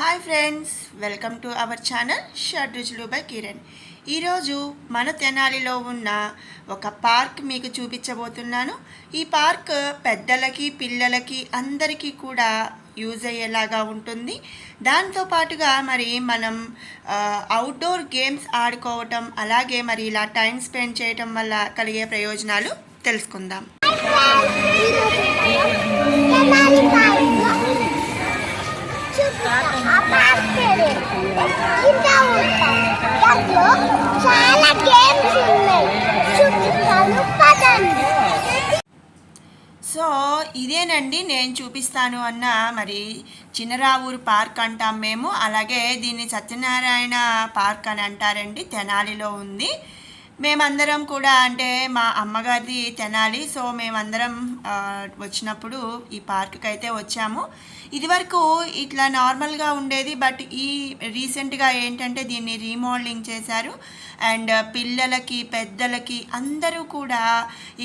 Hi friends welcome to our channel shirt రుచులు by Kiran. ఈరోజు మన తెనాలిలో ఉన్న ఒక పార్క్ మీకు చూపించబోతున్నాను. ఈ పార్క్ పెద్దలకి పిల్లలకి అందరికీ కూడా యూజ్ అయ్యేలాగా ఉంటుంది. దాంతో పాటుగా మరి మనం అవుట్డోర్ గేమ్స్ ఆడుకోవటం అలాగే మరి ఇలా టైం స్పెండ్ చేయటం వల్ల కలిగే ప్రయోజనాలు తెలుసుకుందాం. సో ఇదేనండి నేను చూపిస్తాను అన్న మరి చిన్నరావూరు పార్క్ అంటాం మేము. అలాగే దీన్ని సత్యనారాయణ పార్క్ అని అంటారండి తెనాలిలో ఉంది. మేమందరం కూడా అంటే మా అమ్మగారిది తెనాలి. సో మేమందరం వచ్చినప్పుడు ఈ పార్క్కి అయితే వచ్చాము. ఇదివరకు ఇట్లా నార్మల్గా ఉండేది బట్ ఈ రీసెంట్గా ఏంటంటే దీన్ని రీమోడలింగ్ చేశారు. అండ్ పిల్లలకి పెద్దలకి అందరూ కూడా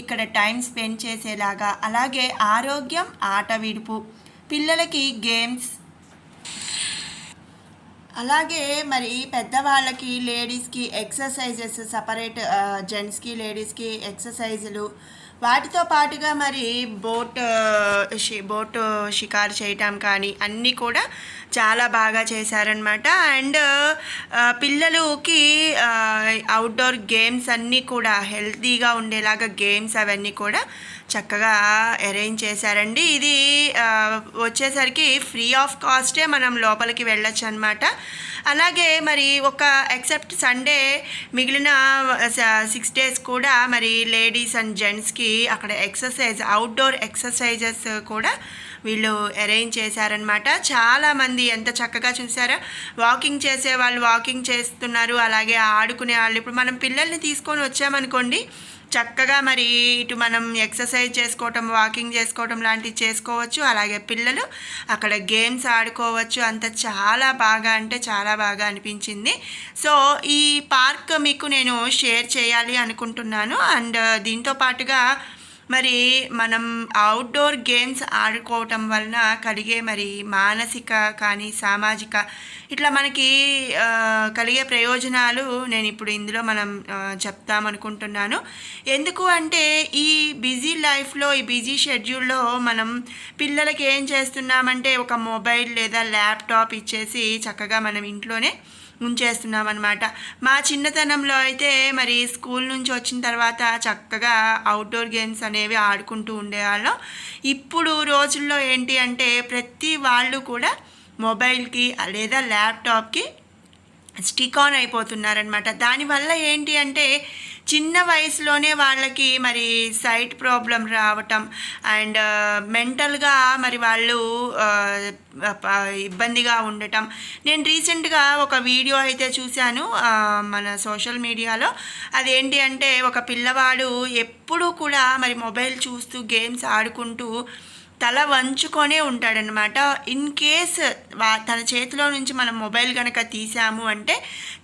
ఇక్కడ టైం స్పెండ్ చేసేలాగా అలాగే ఆరోగ్యం ఆట విడుపు. పిల్లలకి గేమ్స్. అలాగే మరి పెద్దవాళ్ళకి లేడీస్కి ఎక్సర్సైజెస్ సపరేట్ జెంట్స్కి లేడీస్కి ఎక్సర్సైజులు. వాటితో పాటుగా మరి బోట్ షి బోట్ షికారు చేయటం కానీ అన్నీ కూడా చాలా బాగా చేశారనమాట అండ్ పిల్లలకి అవుట్డోర్ గేమ్స్ అన్నీ కూడా హెల్తీగా ఉండేలాగా గేమ్స్ అవన్నీ కూడా చక్కగా అరేంజ్ చేశారండి. ఇది వచ్చేసరికి ఫ్రీ ఆఫ్ కాస్టే మనం లోపలికి వెళ్ళొచ్చు అనమాట అలాగే మరి ఒక ఎక్సెప్ట్ సండే మిగిలిన సిక్స్ డేస్ కూడా మరి లేడీస్ అండ్ జెంట్స్కి అక్కడ ఎక్సర్సైజ్ అవుట్డోర్ ఎక్సర్సైజెస్ కూడా వీళ్ళు అరేంజ్ చేశారనమాట. చాలామంది ఎంత చక్కగా చూసారా. వాకింగ్ చేసే వాళ్ళు వాకింగ్ చేస్తున్నారు. అలాగే ఆడుకునే వాళ్ళు. ఇప్పుడు మనం పిల్లల్ని తీసుకొని వచ్చామనుకోండి చక్కగా మరి ఇటు మనం ఎక్సర్సైజ్ చేసుకోవటం వాకింగ్ చేసుకోవటం లాంటివి చేసుకోవచ్చు. అలాగే పిల్లలు అక్కడ గేమ్స్ ఆడుకోవచ్చు. అంత చాలా బాగా అంటే చాలా బాగా అనిపించింది. సో ఈ పార్క్ మీకు నేను షేర్ చేయాలి అనుకుంటున్నాను. అండ్ దీంతో పాటుగా మరి మనం అవుట్డోర్ గేమ్స్ ఆడుకోవటం వలన కలిగే మరి మానసిక కానీ సామాజిక ఇట్లా మనకి కలిగే ప్రయోజనాలు నేను ఇప్పుడు ఇందులో మనం చెప్తామనుకుంటున్నాను ఎందుకు అంటే ఈ బిజీ లైఫ్లో ఈ బిజీ షెడ్యూల్లో మనం పిల్లలకి ఏం చేస్తున్నామంటే ఒక మొబైల్ లేదా ల్యాప్టాప్ ఇచ్చేసి చక్కగా మనం ఇంట్లోనే ముంచేస్తున్నాం అనమాట మా చిన్నతనంలో అయితే మరి స్కూల్ నుంచి వచ్చిన తర్వాత చక్కగా అవుట్డోర్ గేమ్స్ అనేవి ఆడుకుంటూ ఉండేవాళ్ళం. ఇప్పుడు రోజుల్లో ఏంటి అంటే ప్రతి వాళ్ళు కూడా మొబైల్కి లేదా ల్యాప్టాప్కి స్టిక్ ఆన్ అయిపోతున్నారనమాట దానివల్ల ఏంటి అంటే చిన్న వయసులోనే వాళ్ళకి మరి సైట్ ప్రాబ్లం రావటం అండ్ మెంటల్గా మరి వాళ్ళు ఇబ్బందిగా ఉండటం. నేను రీసెంట్గా ఒక వీడియో అయితే చూశాను మన సోషల్ మీడియాలో. అదేంటి అంటే ఒక పిల్లవాడు ఎప్పుడూ కూడా మరి మొబైల్ చూస్తూ గేమ్స్ ఆడుకుంటూ తల వంచుకొనే ఉంటాడనమాట ఇన్ కేస్ వా తన చేతిలో నుంచి మనం మొబైల్ కనుక తీసాము అంటే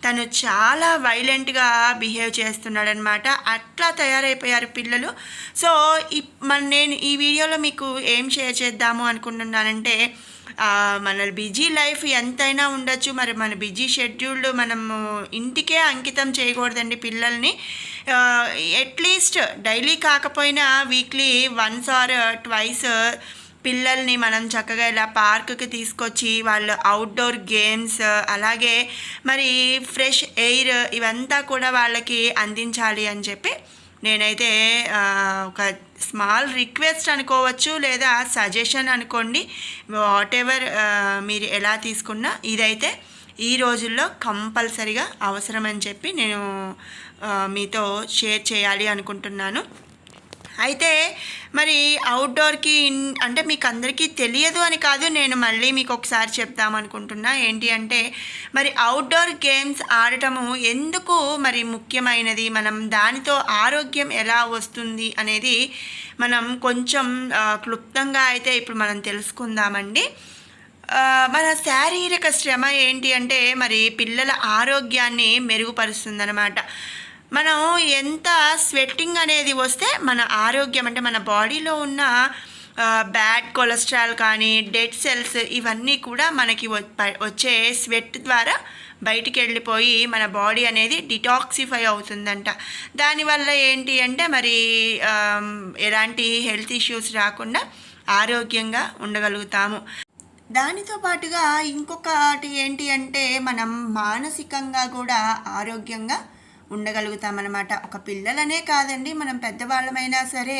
తను చాలా వైలెంట్గా బిహేవ్ చేస్తున్నాడనమాట అట్లా తయారైపోయారు పిల్లలు. సో మన నేను ఈ వీడియోలో మీకు ఏం షేర్ చేద్దాము అనుకుంటున్నానంటే మన బిజీ లైఫ్ ఎంతైనా ఉండొచ్చు. మరి మన బిజీ షెడ్యూల్డ్ మనము ఇంటికే అంకితం చేయకూడదండి పిల్లల్ని. అట్లీస్ట్ డైలీ కాకపోయినా వీక్లీ వన్స్ ఆర్ ట్వైస్ పిల్లల్ని మనం చక్కగా ఇలా పార్కుకి తీసుకొచ్చి వాళ్ళు అవుట్డోర్ గేమ్స్ అలాగే మరి ఫ్రెష్ ఎయిర్ ఇవంతా కూడా వాళ్ళకి అందించాలి అని చెప్పి నేనైతే ఒక స్మాల్ రిక్వెస్ట్ అనుకోవచ్చు లేదా సజెషన్ అనుకోండి. వాట్ ఎవర్ మీరు ఎలా తీసుకున్నా ఇదైతే ఈ రోజుల్లో కంపల్సరిగా అవసరం అని చెప్పి నేను మీతో షేర్ చేయాలి అనుకుంటున్నాను. అయితే మరి అవుట్డోర్కి అంటే మీకు అందరికీ తెలియదు అని కాదు నేను మళ్ళీ మీకు ఒకసారి చెప్దాం అనుకుంటున్నా. ఏంటి అంటే మరి అవుట్డోర్ గేమ్స్ ఆడటము ఎందుకు మరి ముఖ్యమైనది? మనం దానితో ఆరోగ్యం ఎలా వస్తుంది అనేది మనం కొంచెం క్లుప్తంగా అయితే ఇప్పుడు మనం తెలుసుకుందామండి. మన శారీరక శ్రమ ఏంటి అంటే మరి పిల్లల ఆరోగ్యాన్ని మెరుగుపరుస్తుందన్నమాట. మనం ఎంత స్వెట్టింగ్ అనేది వస్తే మన ఆరోగ్యం అంటే మన బాడీలో ఉన్న బ్యాడ్ కొలెస్ట్రాల్ కానీ డెడ్ సెల్స్ ఇవన్నీ కూడా మనకి వచ్చే స్వెట్ ద్వారా బయటికి వెళ్ళిపోయి మన బాడీ అనేది డిటాక్సిఫై అవుతుందంట. దానివల్ల ఏంటి అంటే మరి ఎలాంటి హెల్త్ ఇష్యూస్ రాకుండా ఆరోగ్యంగా ఉండగలుగుతాము. దానితో పాటుగా ఇంకొకటి ఏంటి అంటే మనం మానసికంగా కూడా ఆరోగ్యంగా ఉండగలుగుతామన్నమాట. ఒక పిల్లలనే కాదండి మనం పెద్దవాళ్ళమైనా సరే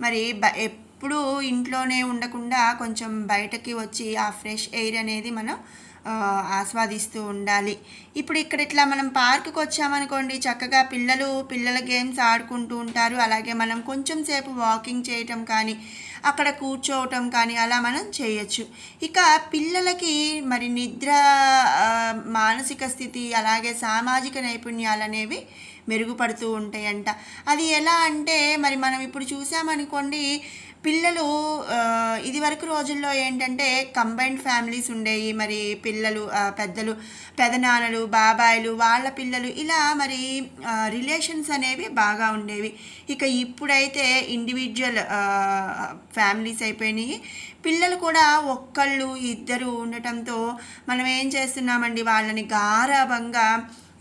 మరి బ ఎప్పుడూ ఇంట్లోనే ఉండకుండా కొంచెం బయటకి వచ్చి ఆ ఫ్రెష్ ఎయిర్ అనేది మనం ఆస్వాదిస్తూ ఉండాలి. ఇప్పుడు ఇక్కడ ఇట్లా మనం పార్కుకి వచ్చామనుకోండి చక్కగా పిల్లలు పిల్లల గేమ్స్ ఆడుకుంటూ ఉంటారు. అలాగే మనం కొంచెం సేపు వాకింగ్ చేయటం కానీ అక్కడ కూర్చోవటం కానీ అలా మనం చేయొచ్చు. ఇక పిల్లలకి మరి నిద్ర మానసిక స్థితి అలాగే సామాజిక నైపుణ్యాలు అనేవి మెరుగుపడుతూ ఉంటాయంట. అది ఎలా అంటే మరి మనం ఇప్పుడు చూసామనుకోండి పిల్లలు ఇది ఇదివరకు రోజుల్లో ఏంటంటే కంబైన్డ్ ఫ్యామిలీస్ ఉండేవి. మరి పిల్లలు పెద్దలు పెదనాన్నలు బాబాయిలు వాళ్ళ పిల్లలు ఇలా మరి రిలేషన్స్ అనేవి బాగా ఉండేవి. ఇక ఇప్పుడైతే ఇండివిజువల్ ఫ్యామిలీస్ అయిపోయినాయి. పిల్లలు కూడా ఒక్కళ్ళు ఇద్దరు ఉండటంతో మనం ఏం చేస్తున్నామండి? వాళ్ళని గారాభంగా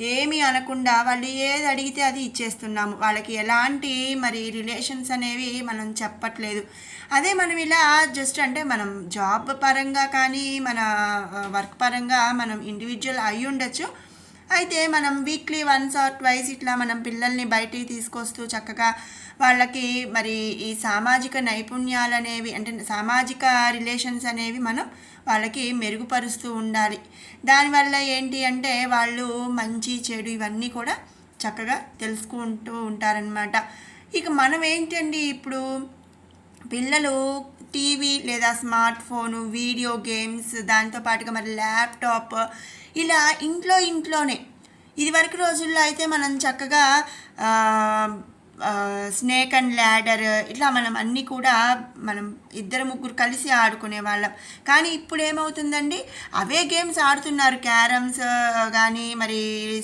ఏమీ అనకుండా వాళ్ళు ఏది అడిగితే అది ఇచ్చేస్తున్నాము. వాళ్ళకి ఎలాంటి మరి రిలేషన్స్ అనేవి మనం చెప్పట్లేదు. అదే మనం ఇలా జస్ట్ అంటే మనం జాబ్ పరంగా కానీ మన వర్క్ పరంగా మనం ఇండివిజువల్ అయి ఉండొచ్చు అయితే మనం వీక్లీ వన్స్ ఆర్ ట్వైస్ ఇట్లా మనం పిల్లల్ని బయటికి తీసుకొస్తూ చక్కగా వాళ్ళకి మరి ఈ సామాజిక నైపుణ్యాలు అనేవి అంటే సామాజిక రిలేషన్స్ అనేవి మనం వాళ్ళకి మెరుగుపరుస్తూ ఉండాలి. దానివల్ల ఏంటి అంటే వాళ్ళు మంచి చెడు ఇవన్నీ కూడా చక్కగా తెలుసుకుంటూ ఉంటారనమాట ఇక మనం ఏంటండి ఇప్పుడు పిల్లలు టీవీ లేదా స్మార్ట్ ఫోను వీడియో గేమ్స్ దాంతో పాటుగా మరి ల్యాప్టాప్ ఇలా ఇంట్లో ఇంట్లోనే. ఇదివరకు రోజుల్లో అయితే మనం చక్కగా స్నేక్ అండ్ ల్యాడర్ ఇట్లా మనం అన్నీ కూడా మనం ఇద్దరు ముగ్గురు కలిసి ఆడుకునే వాళ్ళం. కానీ ఇప్పుడు ఏమవుతుందండి? అవే గేమ్స్ ఆడుతున్నారు. క్యారమ్స్ కానీ మరి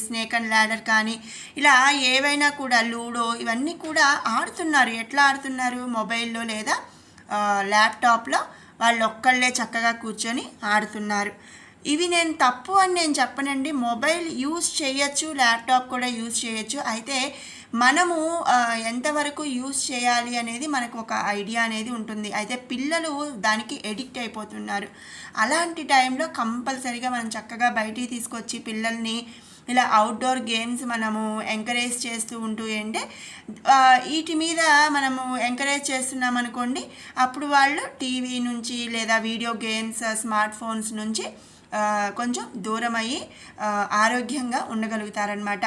స్నేక్ అండ్ ల్యాడర్ కానీ ఇలా ఏవైనా కూడా లూడో ఇవన్నీ కూడా ఆడుతున్నారు. ఎట్లా ఆడుతున్నారు? మొబైల్లో లేదా ల్యాప్టాప్లో? వాళ్ళు ఒక్కళ్ళే చక్కగా కూర్చొని ఆడుతున్నారు. ఇవి నేను తప్పు అని నేను చెప్పనండి. మొబైల్ యూజ్ చేయొచ్చు ల్యాప్టాప్ కూడా యూజ్ చేయొచ్చు. అయితే మనము ఎంతవరకు యూజ్ చేయాలి అనేది మనకు ఒక ఐడియా అనేది ఉంటుంది. అయితే పిల్లలు దానికి ఎడిక్ట్ అయిపోతున్నారు. అలాంటి టైంలో కంపల్సరీగా మనం చక్కగా బయటికి తీసుకొచ్చి పిల్లల్ని ఇలా అవుట్డోర్ గేమ్స్ మనము ఎంకరేజ్ చేస్తూ ఉంటూ అంటే వీటి మీద మనము ఎంకరేజ్ చేస్తున్నాం అనుకోండి అప్పుడు వాళ్ళు టీవీ నుంచి లేదా వీడియో గేమ్స్ స్మార్ట్ ఫోన్స్ నుంచి కొంచెం దూరమయ్యి ఆరోగ్యంగా ఉండగలుగుతారనమాట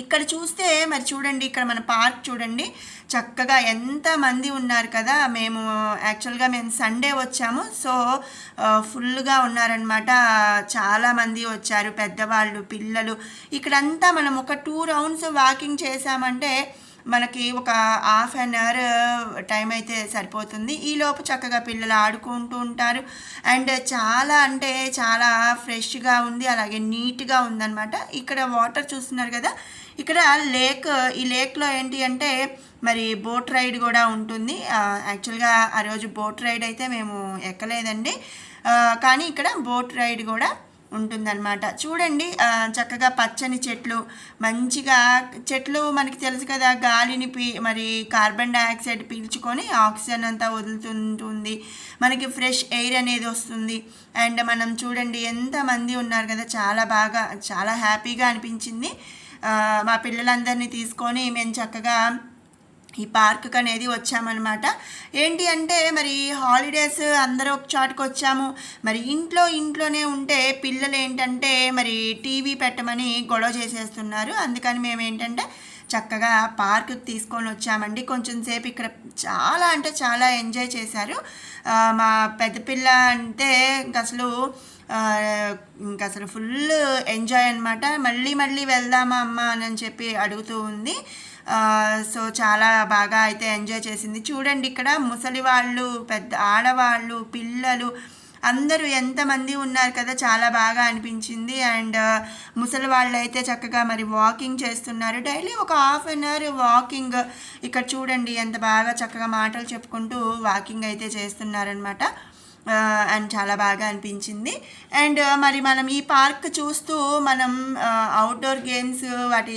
ఇక్కడ చూస్తే మరి చూడండి ఇక్కడ మన పార్క్ చూడండి. చక్కగా ఎంతమంది ఉన్నారు కదా మేము యాక్చువల్గా మేము సండే వచ్చాము. సో ఫుల్గా ఉన్నారనమాట చాలామంది వచ్చారు పెద్దవాళ్ళు పిల్లలు. ఇక్కడంతా మనం ఒక టూ రౌండ్స్ వాకింగ్ చేసామంటే మనకి ఒక హాఫ్ అన్ అవర్ టైం అయితే సరిపోతుంది. ఈ లోపు చక్కగా పిల్లలు ఆడుకుంటూ ఉంటారు. అండ్ చాలా అంటే చాలా ఫ్రెష్గా ఉంది అలాగే నీట్గా ఉందన్నమాట. ఇక్కడ వాటర్ చూస్తున్నారు కదా ఇక్కడ లేక్ ఈ లేక్లో ఏంటి అంటే మరి బోట్ రైడ్ కూడా ఉంటుంది. యాక్చువల్గా ఆ రోజు బోట్ రైడ్ అయితే మేము ఎక్కలేదండి. కానీ ఇక్కడ బోట్ రైడ్ కూడా ఉంటుందన్నమాట. చూడండి చక్కగా పచ్చని చెట్లు మంచిగా చెట్లు మనకి తెలుసు కదా గాలిని పీ మరి కార్బన్ డైఆక్సైడ్ పీల్చుకొని ఆక్సిజన్ అంతా వదులుతుంటుంది. మనకి ఫ్రెష్ ఎయిర్ అనేది వస్తుంది. అండ్ మనం చూడండి ఎంతమంది ఉన్నారు కదా చాలా బాగా చాలా హ్యాపీగా అనిపించింది. మా పిల్లలందరినీ తీసుకొని మేము చక్కగా ఈ పార్క్ అనేది వచ్చామన్నమాట. ఏంటి అంటే మరి హాలిడేస్ అందరూ ఒక చాటుకు వచ్చాము. మరి ఇంట్లో ఇంట్లోనే ఉంటే పిల్లలు ఏంటంటే మరి టీవీ పెట్టమని గొడవ చేసేస్తున్నారు. అందుకని మేము ఏంటంటే చక్కగా పార్క్ తీసుకొని వచ్చామండి. కొంచెం సేపు ఇక్కడ చాలా అంటే చాలా ఎంజాయ్ చేశారు. మా పెద్ద పిల్ల అంటే ఇంక అసలు ఇంకా అసలు ఫుల్ ఎంజాయ్ అనమాట మళ్ళీ మళ్ళీ వెళ్దామా అమ్మ అని చెప్పి అడుగుతూ ఉంది. సో చాలా బాగా అయితే ఎంజాయ్ చేసింది. చూడండి ఇక్కడ ముసలి వాళ్ళు పెద్ద ఆడవాళ్ళు పిల్లలు అందరూ ఎంతమంది ఉన్నారు కదా చాలా బాగా అనిపించింది. అండ్ ముసలి వాళ్ళు అయితే చక్కగా మరి వాకింగ్ చేస్తున్నారు. డైలీ ఒక హాఫ్ అన్ అవర్ వాకింగ్ ఇక్కడ చూడండి ఎంత బాగా చక్కగా మాటలు చెప్పుకుంటూ వాకింగ్ అయితే చేస్తున్నారనమాట అండ్ చాలా బాగా అనిపించింది. అండ్ మరి మనం ఈ పార్క్ చూస్తూ మనం అవుట్డోర్ గేమ్స్ వాటి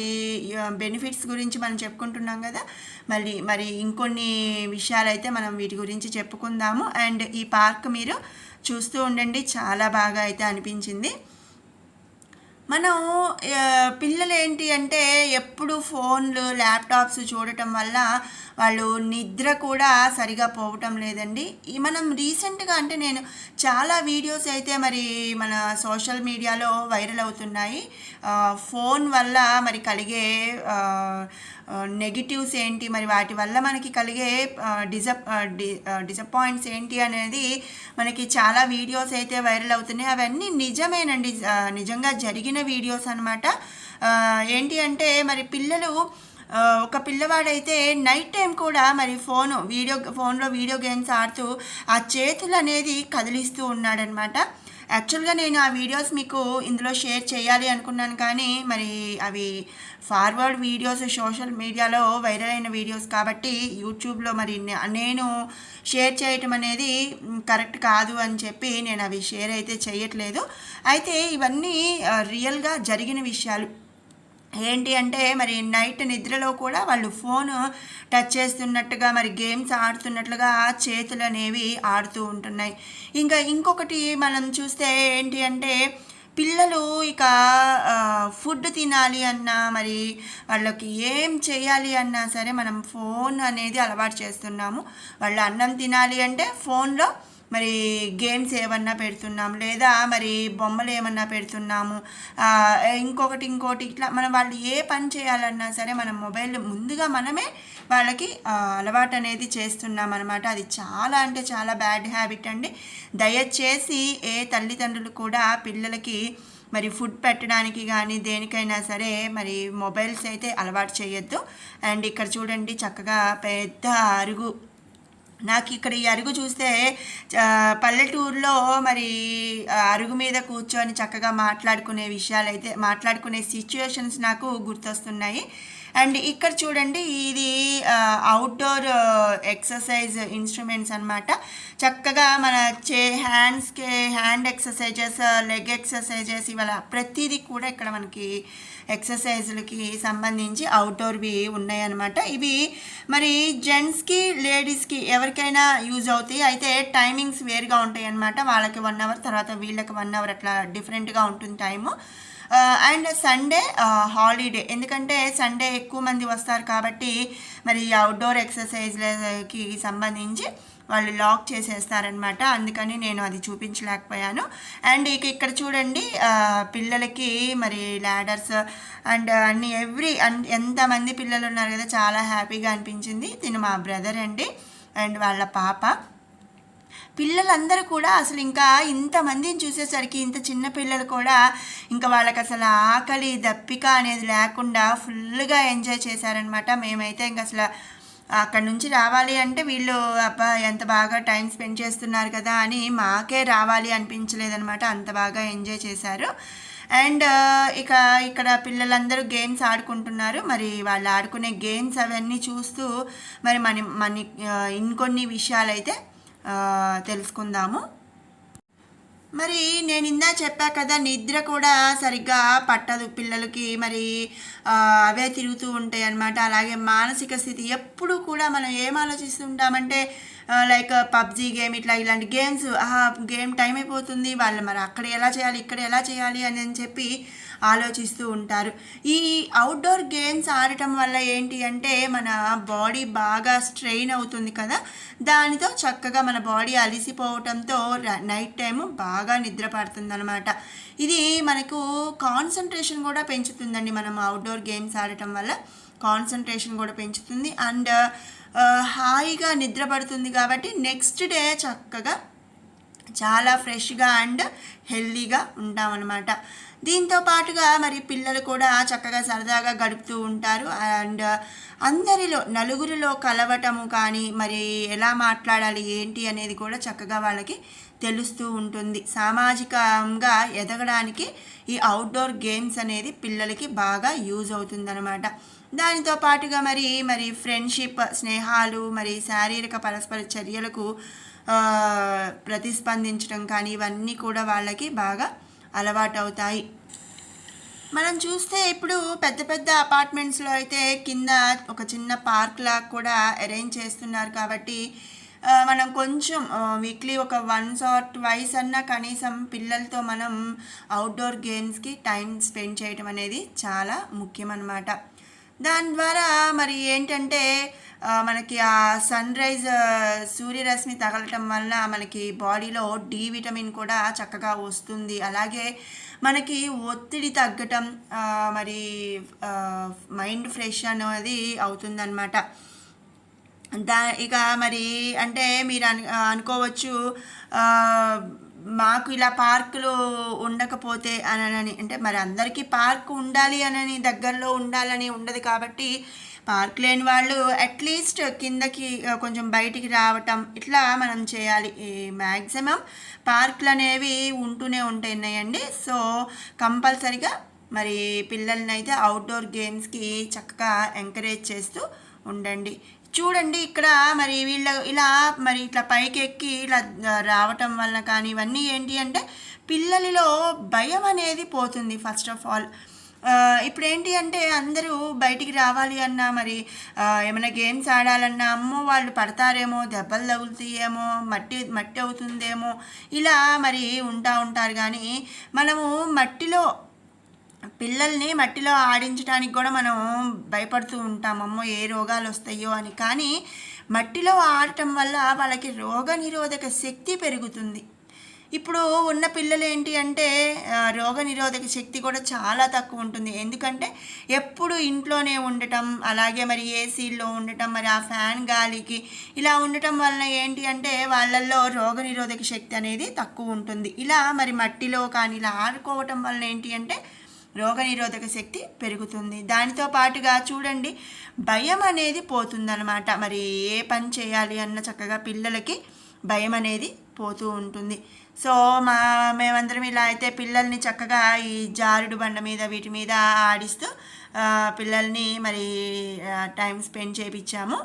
బెనిఫిట్స్ గురించి మనం చెప్పుకుంటున్నాం కదా. మళ్ళీ మరి ఇంకొన్ని విషయాలు అయితే మనం వీటి గురించి చెప్పుకుందాము. అండ్ ఈ పార్క్ మీరు చూస్తూ ఉండండి. చాలా బాగా అయితే అనిపించింది. మనం పిల్లలు ఏంటి అంటే ఎప్పుడు ఫోన్లు ల్యాప్టాప్స్ చూడటం వల్ల వాళ్ళు నిద్ర కూడా సరిగా పోవటం లేదండి. మనం రీసెంట్గా అంటే నేను చాలా వీడియోస్ అయితే మరి మన సోషల్ మీడియాలో వైరల్ అవుతున్నాయి. ఫోన్ వల్ల మరి కలిగే నెగిటివ్స్ ఏంటి? మరి వాటి వల్ల మనకి కలిగే ఆ, డిజప్ డి డిసప్పాయింట్స్ ఏంటి అనేది మనకి చాలా వీడియోస్ అయితే వైరల్ అవుతున్నాయి. అవన్నీ నిజమేనండి. నిజంగా జరిగిన వీడియోస్ అనమాట ఏంటి అంటే మరి పిల్లలు ఒక పిల్లవాడైతే నైట్ టైం కూడా మరి ఫోను వీడియో ఫోన్లో వీడియో గేమ్స్ ఆడుతూ ఆ చేతులు అనేది కదిలిస్తూ ఉన్నాడనమాట యాక్చువల్గా నేను ఆ వీడియోస్ మీకు ఇందులో షేర్ చేయాలి అనుకున్నాను కానీ మరి అవి ఫార్వర్డ్ వీడియోస్ సోషల్ మీడియాలో వైరల్ అయిన వీడియోస్ కాబట్టి యూట్యూబ్లో మరి నేను షేర్ చేయటం అనేది కరెక్ట్ కాదు అని చెప్పి నేను అవి షేర్ అయితే చేయట్లేదు. అయితే ఇవన్నీ రియల్గా జరిగిన విషయాలు. ఏంటి అంటే మరి నైట్ నిద్రలో కూడా వాళ్ళు ఫోన్ టచ్ చేస్తున్నట్టుగా మరి గేమ్స్ ఆడుతున్నట్లుగా చేతులు అనేవి ఆడుతూ ఉంటున్నాయి. ఇంకా ఇంకొకటి మనం చూస్తే ఏంటి అంటే పిల్లలు ఇక ఫుడ్ తినాలి అన్నా మరి వాళ్ళకి ఏం చేయాలి అన్నా సరే మనం ఫోన్ అనేది అలవాటు చేస్తున్నాము. వాళ్ళు అన్నం తినాలి అంటే ఫోన్లో మరి గేమ్స్ ఏమన్నా పెడుతున్నాం లేదా మరి బొమ్మలు ఏమన్నా పెడుతున్నాము? ఇంకొకటి ఇంకోటి ఇట్లా మనం వాళ్ళు ఏ పని చేయాలన్నా సరే మనం మొబైల్ ముందుగా మనమే వాళ్ళకి అలవాటు అనేది చేస్తున్నాం అనమాట అది చాలా అంటే చాలా బ్యాడ్ హ్యాబిట్ అండి. దయచేసి ఏ తల్లిదండ్రులు కూడా పిల్లలకి మరి ఫుడ్ పెట్టడానికి కానీ దేనికైనా సరే మరి మొబైల్స్ అయితే అలవాటు చేయొద్దు. అండ్ ఇక్కడ చూడండి చక్కగా పెద్ద అరుగు నాకు ఇక్కడ ఈ అరుగు చూస్తే పల్లెటూరులో మరి అరుగు మీద కూర్చొని చక్కగా మాట్లాడుకునే విషయాలు అయితే మాట్లాడుకునే సిచ్యుయేషన్స్ నాకు గుర్తొస్తున్నాయి. అండ్ ఇక్కడ చూడండి ఇది అవుట్డోర్ ఎక్సర్సైజ్ ఇన్స్ట్రుమెంట్స్ అన్నమాట. చక్కగా మన చే హ్యాండ్స్కి హ్యాండ్ ఎక్సర్సైజెస్ లెగ్ ఎక్సర్సైజెస్ ఇవాళ ప్రతిదీ కూడా ఇక్కడ మనకి ఎక్సర్సైజులకి సంబంధించి అవుట్డోర్వి ఉన్నాయన్నమాట. ఇవి మరి జెంట్స్కి లేడీస్కి ఎవరికైనా యూజ్ అవుతాయి. అయితే టైమింగ్స్ వేరుగా ఉంటాయి అన్నమాట వాళ్ళకి వన్ అవర్ తర్వాత వీళ్ళకి వన్ అవర్ అట్లా డిఫరెంట్గా ఉంటుంది టైము అండ్ సండే హాలిడే. ఎందుకంటే సండే ఎక్కువ మంది వస్తారు కాబట్టి మరి అవుట్డోర్ ఎక్సర్సైజ్లకి సంబంధించి వాళ్ళు లాక్ చేసేస్తారనమాట అందుకని నేను అది చూపించలేకపోయాను. అండ్ ఇక ఇక్కడ చూడండి పిల్లలకి మరి ల్యాడర్స్ అండ్ అన్ని ఎవ్రీ ఎంతమంది పిల్లలు ఉన్నారు కదా చాలా హ్యాపీగా అనిపించింది. తిను మా బ్రదర్ అండి అండ్ వాళ్ళ పాప. పిల్లలందరూ కూడా అసలు ఇంకా ఇంతమందిని చూసేసరికి ఇంత చిన్న పిల్లలు కూడా ఇంకా వాళ్ళకి అసలు ఆకలి దప్పిక అనేది లేకుండా ఫుల్గా ఎంజాయ్ చేశారనమాట మేమైతే ఇంకా అసలు అక్కడ నుంచి రావాలి అంటే వీళ్ళు అబ్బా ఎంత బాగా టైం స్పెండ్ చేస్తున్నారు కదా అని మాకే రావాలి అనిపించలేదనమాట అంత బాగా ఎంజాయ్ చేశారు. అండ్ ఇక ఇక్కడ పిల్లలందరూ గేమ్స్ ఆడుకుంటున్నారు. మరి వాళ్ళు ఆడుకునే గేమ్స్ అవన్నీ చూస్తూ మరి మన మన ఇంకొన్ని విషయాలైతే తెలుసుకుందాము. మరి నేను ఇందా చెప్పా కదా నిద్ర కూడా సరిగ్గా పట్టదు పిల్లలకి. మరి అవే తిరుగుతూ ఉంటాయి అన్నమాట. అలాగే మానసిక స్థితి ఎప్పుడు కూడా మనం ఏం ఆలోచిస్తుంటామంటే లైక్ పబ్జీ గేమ్ ఇట్లా ఇలాంటి గేమ్స్ గేమ్ టైం అయిపోతుంది. వాళ్ళు మరి అక్కడ ఎలా చేయాలి ఇక్కడ ఎలా చేయాలి అని అని చెప్పి ఆలోచిస్తూ ఉంటారు. ఈ అవుట్డోర్ గేమ్స్ ఆడటం వల్ల ఏంటి అంటే మన బాడీ బాగా స్ట్రెయిన్ అవుతుంది కదా? దానితో చక్కగా మన బాడీ అలిసిపోవటంతో నైట్ టైం బాగా నిద్ర పడుతుంది అనమాట ఇది మనకు కాన్సన్ట్రేషన్ కూడా పెంచుతుందండి మనం అవుట్డోర్ గేమ్స్ ఆడటం వల్ల. కాన్సన్ట్రేషన్ కూడా పెంచుతుంది. అండ్ హాయిగా నిద్ర పడుతుంది కాబట్టి నెక్స్ట్ డే చక్కగా చాలా ఫ్రెష్గా అండ్ హెల్దీగా ఉంటామన్నమాట. దీంతో పాటుగా మరి పిల్లలు కూడా చక్కగా సరదాగా గడుపుతూ ఉంటారు. అండ్ అందరిలో నలుగురిలో కలవటము కానీ మరి ఎలా మాట్లాడాలి ఏంటి అనేది కూడా చక్కగా వాళ్ళకి తెలుస్తూ ఉంటుంది. సామాజికంగా ఎదగడానికి ఈ అవుట్డోర్ గేమ్స్ అనేది పిల్లలకి బాగా యూజ్ అవుతుందన్నమాట. దానితో పాటుగా మరి మరి ఫ్రెండ్షిప్ స్నేహాలు మరి శారీరక పరస్పర చర్యలకు ప్రతిస్పందించడం కానీ ఇవన్నీ కూడా వాళ్ళకి బాగా అలవాటు అవుతాయి మనం చూస్తే ఇప్పుడు పెద్ద పెద్ద అపార్ట్మెంట్స్లో అయితే కింద ఒక చిన్న పార్క్ లాగా కూడా అరేంజ్ చేస్తున్నారు కాబట్టి మనం కొంచెం వీక్లీ ఒక వన్స్ ఆర్ ట్వైస్ అన్నా కనీసం పిల్లలతో మనం అవుట్డోర్ గేమ్స్కి టైం స్పెండ్ చేయటం అనేది చాలా ముఖ్యం అన్నమాట దాని ద్వారా మరి ఏంటంటే మనకి ఆ సన్ రైజ్ సూర్యరశ్మి తగలటం వల్ల మనకి బాడీలో డి విటమిన్ కూడా చక్కగా వస్తుంది. అలాగే మనకి ఒత్తిడి తగ్గటం మరి మైండ్ ఫ్రెష్ అనేది అవుతుందన్నమాట. దా ఇక మరి అంటే మీరు అను అనుకోవచ్చు మాకు ఇలా పార్కులు ఉండకపోతే అనని అంటే మరి అందరికీ పార్క్ ఉండాలి అనని దగ్గరలో ఉండాలని ఉండదు కాబట్టి పార్క్ లేని వాళ్ళు అట్లీస్ట్ కిందకి కొంచెం బయటికి రావటం ఇట్లా మనం చేయాలి. మ్యాక్సిమం పార్కులు అనేవి ఉంటూనే ఉంటున్నాయండి. సో కంపల్సరిగా మరి పిల్లల్ని అయితే అవుట్డోర్ గేమ్స్కి చక్కగా ఎంకరేజ్ చేస్తూ ఉండండి. చూడండి ఇక్కడ మరి వీళ్ళ ఇలా మరి ఇట్లా పైకెక్కి ఇలా రావటం వలన కానీ ఇవన్నీ ఏంటి అంటే పిల్లలలో భయం అనేది పోతుంది ఫస్ట్ ఆఫ్ ఆల్. ఇప్పుడు ఏంటి అంటే అందరూ బయటికి రావాలి అన్నా మరి ఏమైనా గేమ్స్ ఆడాలన్నా అమ్మో వాళ్ళు పడతారేమో దెబ్బలు తగులుతాయేమో మట్టి మట్టి అవుతుందేమో ఇలా మరి ఉంటా ఉంటారు. కానీ మనము మట్టిలో పిల్లల్ని మట్టిలో ఆడించడానికి కూడా మనం భయపడుతూ ఉంటాం. అమ్మో ఏ రోగాలు వస్తాయో అని. కానీ మట్టిలో ఆడటం వల్ల వాళ్ళకి రోగ నిరోధక శక్తి పెరుగుతుంది. ఇప్పుడు ఉన్న పిల్లలు ఏంటి అంటే రోగ నిరోధక శక్తి కూడా చాలా తక్కువ ఉంటుంది. ఎందుకంటే ఎప్పుడు ఇంట్లోనే ఉండటం అలాగే మరి ఏసీల్లో ఉండటం మరి ఆ ఫ్యాన్ గాలికి ఇలా ఉండటం వలన ఏంటి అంటే వాళ్ళల్లో రోగ నిరోధక శక్తి అనేది తక్కువ ఉంటుంది. ఇలా మరి మట్టిలో కానీ ఇలా ఆడుకోవటం వలన ఏంటి అంటే రోగనిరోధక శక్తి పెరుగుతుంది. దానితో పాటుగా చూడండి భయం అనేది పోతుందన్నమాట. మరి ఏ పని చేయాలి అన్న చక్కగా పిల్లలకి భయం అనేది పోతూ ఉంటుంది. సో మా మేమందరం ఇలా అయితే పిల్లల్ని చక్కగా ఈ జారుడు బండ మీద వీటి మీద ఆడిస్తూ పిల్లల్ని మరి టైం స్పెండ్ చేయించాము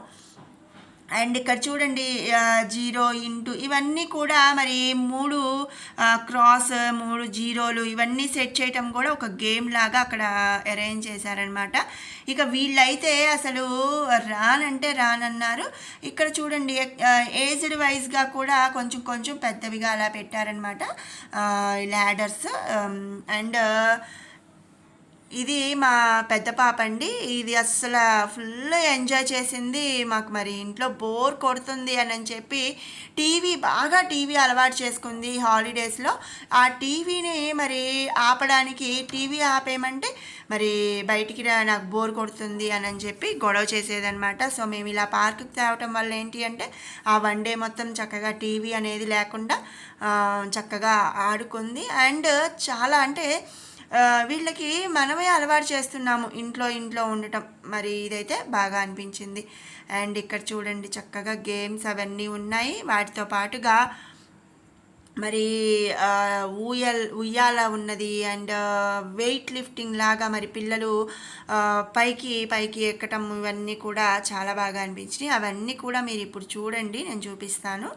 అండ్ ఇక్కడ చూడండి జీరో ఇంటూ ఇవన్నీ కూడా మరి మూడు క్రాస్ మూడు జీరోలు ఇవన్నీ సెట్ చేయటం కూడా ఒక గేమ్ లాగా అక్కడ అరేంజ్ చేశారనమాట ఇక వీళ్ళైతే అసలు రానంటే రానన్నారు. ఇక్కడ చూడండి ఏజ్డ్ వైజ్గా కూడా కొంచెం కొంచెం పెద్దవిగా అలా పెట్టారనమాట ల్యాడర్స్ um, అండ్ ఇది మా పెద్ద పాప అండి. ఇది అస్సలు ఫుల్ ఎంజాయ్ చేసింది. మాకు మరి ఇంట్లో బోర్ కొడుతుంది అని అని చెప్పి టీవీ బాగా టీవీ అలవాటు చేసుకుంది హాలిడేస్లో. ఆ టీవీని మరి ఆపడానికి టీవీ ఆపేయమంటే మరి బయటికి రా నాకు బోర్ కొడుతుంది అని అని చెప్పి గొడవ చేసేదనమాట సో మేము ఇలా పార్కుకి తేవటం వల్ల ఏంటి అంటే ఆ వన్ డే మొత్తం చక్కగా టీవీ అనేది లేకుండా చక్కగా ఆడుకుంది. అండ్ చాలా అంటే వీళ్ళకి మనమే అలవాటు చేస్తున్నాము ఇంట్లో ఇంట్లో ఉండటం. మరి ఇదైతే బాగా అనిపించింది. అండ్ ఇక్కడ చూడండి చక్కగా గేమ్స్ అవన్నీ ఉన్నాయి. వాటితో పాటుగా మరి ఊయల్ ఉయ్యాల ఉన్నది. అండ్ వెయిట్ లిఫ్టింగ్ లాగా మరి పిల్లలు పైకి పైకి ఎక్కటం ఇవన్నీ కూడా చాలా బాగా అనిపించినాయి. అవన్నీ కూడా మీరు ఇప్పుడు చూడండి నేను చూపిస్తాను.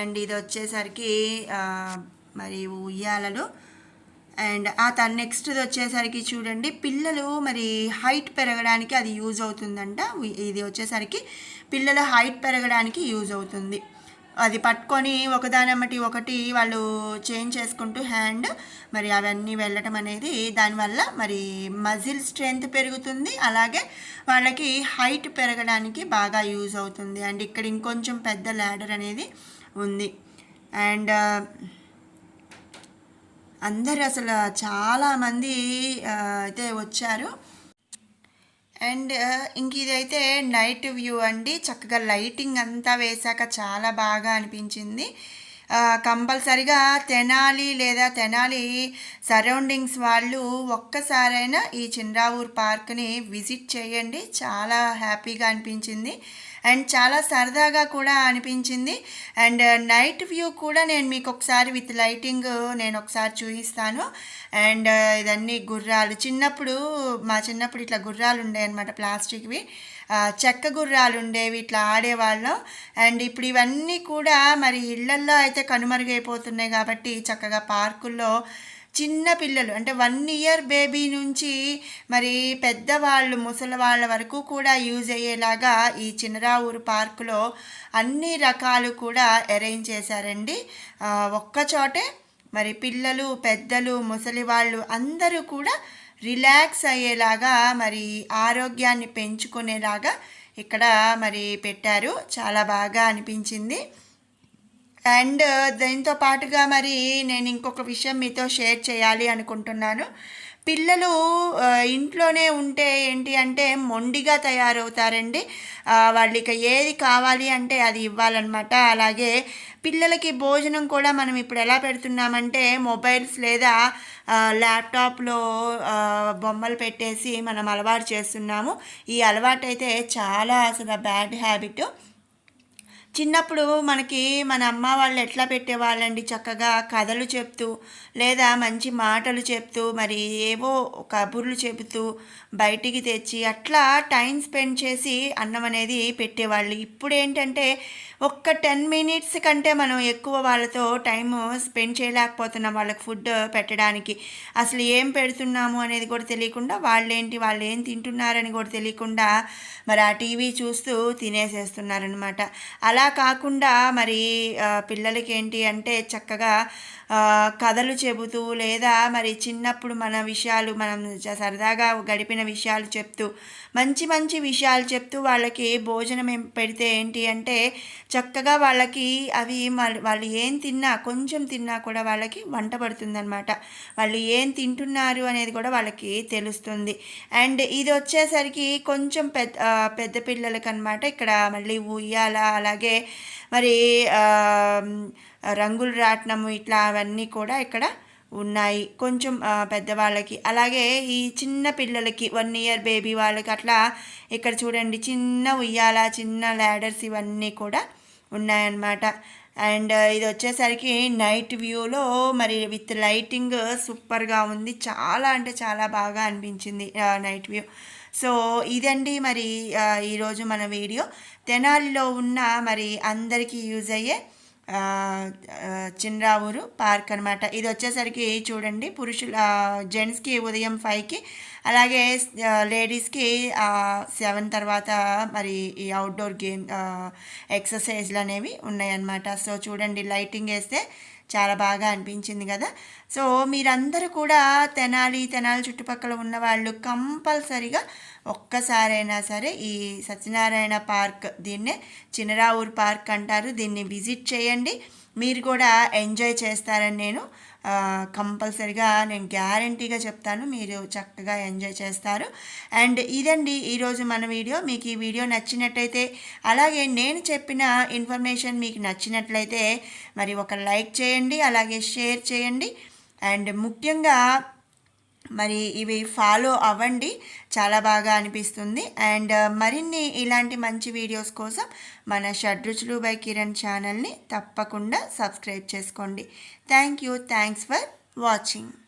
అండ్ ఇది వచ్చేసరికి మరి ఉయ్యాలలు. అండ్ ఆ తన నెక్స్ట్ది వచ్చేసరికి చూడండి పిల్లలు మరి హైట్ పెరగడానికి అది యూజ్ అవుతుందంట. ఇది వచ్చేసరికి పిల్లల హైట్ పెరగడానికి యూజ్ అవుతుంది. అది పట్టుకొని ఒకదానమ్మటి ఒకటి వాళ్ళు చేంజ్ చేసుకుంటూ హ్యాండ్ మరి అవన్నీ వెళ్ళటం అనేది దానివల్ల మరి మజిల్ స్ట్రెంగ్త్ పెరుగుతుంది. అలాగే వాళ్ళకి హైట్ పెరగడానికి బాగా యూజ్ అవుతుంది. అండ్ ఇక్కడ ఇంకొంచెం పెద్ద ల్యాడర్ అనేది ఉంది. అండ్ అందరు అసలు చాలామంది అయితే వచ్చారు. అండ్ ఇంక ఇదైతే నైట్ వ్యూ అండి. చక్కగా లైటింగ్ అంతా వేశాక చాలా బాగా అనిపించింది. కంపల్సరిగా తెనాలి లేదా తెనాలి సరౌండింగ్స్ వాళ్ళు ఒక్కసారైనా ఈ చిన్రావూర్ పార్క్ని విజిట్ చేయండి. చాలా హ్యాపీగా అనిపించింది. అండ్ చాలా సరదాగా కూడా అనిపించింది. అండ్ uh, నైట్ వ్యూ కూడా నేను మీకు ఒకసారి విత్ లైటింగ్ నేను ఒకసారి చూపిస్తాను. అండ్ uh, ఇదన్నీ గుర్రాలు. చిన్నప్పుడు మా చిన్నప్పుడు ఇట్లా గుర్రాలు ఉండేవి అనమాట ప్లాస్టిక్వి. చెక్క గుర్రాలు ఉండేవి ఇట్లా ఆడేవాళ్ళం. అండ్ ఇప్పుడు ఇవన్నీ కూడా మరి ఇళ్ళల్లో అయితే కనుమరుగైపోతున్నాయి కాబట్టి చక్కగా పార్కుల్లో చిన్న పిల్లలు అంటే వన్ ఇయర్ బేబీ నుంచి మరి పెద్దవాళ్ళు ముసలి వాళ్ళ వరకు కూడా యూజ్ అయ్యేలాగా ఈ చిన్నరావూరు పార్కులో అన్ని రకాలు కూడా అరేంజ్ చేశారండి. ఒక్కచోటే ఒక్క చోటే మరి పిల్లలు పెద్దలు ముసలి వాళ్ళు అందరూ కూడా రిలాక్స్ అయ్యేలాగా మరి ఆరోగ్యాన్ని పెంచుకునేలాగా ఇక్కడ మరి పెట్టారు. చాలా బాగా అనిపించింది. అండ్ దీంతో పాటుగా మరి నేను ఇంకొక విషయం మీతో షేర్ చేయాలి అనుకుంటున్నాను. పిల్లలు ఇంట్లోనే ఉంటే ఏంటి అంటే మొండిగా తయారవుతారండి. వాళ్ళకి ఏది కావాలి అంటే అది ఇవ్వాలన్నమాట. అలాగే పిల్లలకి భోజనం కూడా మనం ఇప్పుడు ఎలా పెడుతున్నామంటే మొబైల్స్ లేదా ల్యాప్టాప్లో బొమ్మలు పెట్టేసి మనం అలవాటు చేస్తున్నాము. ఈ అలవాటు అయితే చాలా అసలు బ్యాడ్ హ్యాబిట్. చిన్నప్పుడు మనకి మన అమ్మ వాళ్ళు ఎట్లా పెట్టేవాళ్ళండి? చక్కగా కథలు చెప్తూ లేదా మంచి మాటలు చెప్తూ మరి ఏవో కబుర్లు చెబుతూ బయటికి తెచ్చి అట్లా టైం స్పెండ్ చేసి అన్నం అనేది పెట్టేవాళ్ళు. ఇప్పుడు ఏంటంటే ఒక్క టెన్ మినిట్స్ కంటే మనం ఎక్కువ వాళ్ళతో టైం స్పెండ్ చేయలేకపోతున్నాం వాళ్ళకి ఫుడ్ పెట్టడానికి. అసలు ఏం పెడుతున్నాము అనేది కూడా తెలియకుండా వాళ్ళేంటి వాళ్ళు ఏం తింటున్నారని కూడా తెలియకుండా మరి ఆ టీవీ చూస్తూ తినేసేస్తున్నారనమాట అలా కాకుండా మరి పిల్లలకి ఏంటి అంటే చక్కగా కథలు చెబుతూ లేదా మరి చిన్నప్పుడు మన విషయాలు మనం సరదాగా గడిపిన విషయాలు చెప్తూ మంచి మంచి విషయాలు చెప్తూ వాళ్ళకి భోజనం పెడితే ఏంటి అంటే చక్కగా వాళ్ళకి అవి వాళ్ళు ఏం తిన్నా కొంచెం తిన్నా కూడా వాళ్ళకి వంట పడుతుందన్నమాట. వాళ్ళు ఏం తింటున్నారు అనేది కూడా వాళ్ళకి తెలుస్తుంది. అండ్ ఇది వచ్చేసరికి కొంచెం పెద్ద పెద్ద పిల్లలకి అనమాట ఇక్కడ మళ్ళీ ఉయ్యాల అలాగే మరి రంగుల రాట్నము ఇట్లా అవన్నీ కూడా ఇక్కడ ఉన్నాయి. కొంచెం పెద్దవాళ్ళకి. అలాగే ఈ చిన్న పిల్లలకి వన్ ఇయర్ బేబీ వాళ్ళకి అట్లా ఇక్కడ చూడండి చిన్న ఉయ్యాల చిన్న ల్యాడర్స్ ఇవన్నీ కూడా ఉన్నాయన్నమాట. అండ్ ఇది వచ్చేసరికి నైట్ వ్యూలో మరి విత్ లైటింగ్ సూపర్గా ఉంది. చాలా అంటే చాలా బాగా అనిపించింది నైట్ వ్యూ సో ఇదండి మరి ఈరోజు మన వీడియో. తెనాలిలో ఉన్న మరి అందరికీ యూజ్ అయ్యే చిన్రావూరు పార్క్ అనమాట ఇది వచ్చేసరికి చూడండి పురుషుల జెంట్స్కి ఉదయం ఫైవ్కి అలాగే లేడీస్కి సెవెన్ తర్వాత మరి ఈ అవుట్డోర్ గేమ్ ఎక్సర్సైజ్లు అనేవి ఉన్నాయన్నమాట సో చూడండి లైటింగ్ వేస్తే చాలా బాగా అనిపించింది కదా. సో మీరందరూ కూడా తెనాలి తెనాలి చుట్టుపక్కల ఉన్న వాళ్ళు కంపల్సరిగా ఒక్కసారైనా సరే ఈ సత్యనారాయణ పార్క్ దీన్నే చినరావూర్ పార్క్ అంటారు. దీన్ని విజిట్ చేయండి. మీరు కూడా ఎంజాయ్ చేస్తారని నేను కంపల్సరిగా నేను గ్యారంటీగా చెప్తాను. మీరు చక్కగా ఎంజాయ్ చేస్తారు. అండ్ ఇదండి ఈరోజు మన వీడియో. మీకు ఈ వీడియో నచ్చినట్టయితే అలాగే నేను చెప్పిన ఇన్ఫర్మేషన్ మీకు నచ్చినట్లయితే మరి ఒక లైక్ చేయండి అలాగే షేర్ చేయండి. అండ్ ముఖ్యంగా మరి ఇవి ఫాలో అవ్వండి. చాలా బాగా అనిపిస్తుంది. అండ్ uh, మరిన్ని ఇలాంటి మంచి వీడియోస్ కోసం మన షడ్రుచులు బై కిరణ్ ఛానల్ని తప్పకుండా సబ్స్క్రైబ్ చేసుకోండి. Thank you thanks for watching